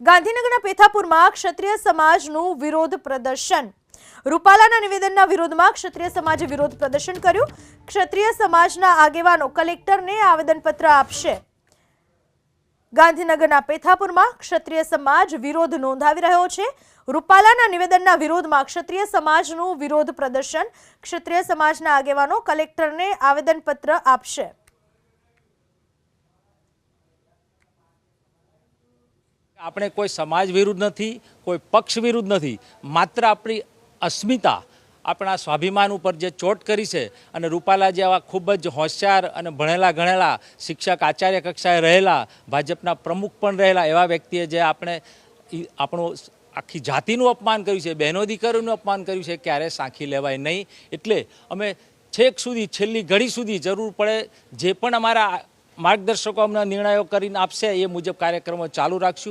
ગાંધીનગરના પેથાપુરમાં ક્ષત્રિય સમાજનું વિરોધ પ્રદર્શન. રૂપાલાના નિવેદનના વિરોધમાં ક્ષત્રિય સમાજે વિરોધ પ્રદર્શન કર્યું. ક્ષત્રિય સમાજના આગેવાનો કલેક્ટરને આવેદનપત્ર આપશે. ગાંધીનગરના પેથાપુરમાં ક્ષત્રિય સમાજ વિરોધ નોંધાવી રહ્યો છે. રૂપાલાના નિવેદનના વિરોધમાં ક્ષત્રિય સમાજનું વિરોધ પ્રદર્શન. ક્ષત્રિય સમાજના આગેવાનો કલેક્ટરને આવેદનપત્ર આપશે. આપણે કોઈ સમાજ વિરુદ્ધ નથી, કોઈ પક્ષ વિરુદ્ધ નથી. માત્ર આપણી અસ્મિતા, આપણા સ્વાભિમાન ઉપર જે ચોટ કરી છે અને રૂપાલા જેવા ખૂબ જ હોશિયાર અને ભણેલા ગણેલા શિક્ષક આચાર્ય કક્ષાએ રહેલા, ભાજપના પ્રમુખ પણ રહેલા એવા વ્યક્તિએ જે આપણે આપણું આખી જાતિનું અપમાન કર્યું છે, બહેનો દીકરીનું અપમાન કર્યું છે, ક્યારે સાંખી લેવાય નહીં. એટલે અમે છેક સુધી, છેલ્લી ઘડી સુધી જરૂર પડે જે પણ અમારા માર્ગદર્શકો અમને નિર્ણયો કરીને આપશે એ મુજબ કાર્યક્રમો ચાલુ રાખશું.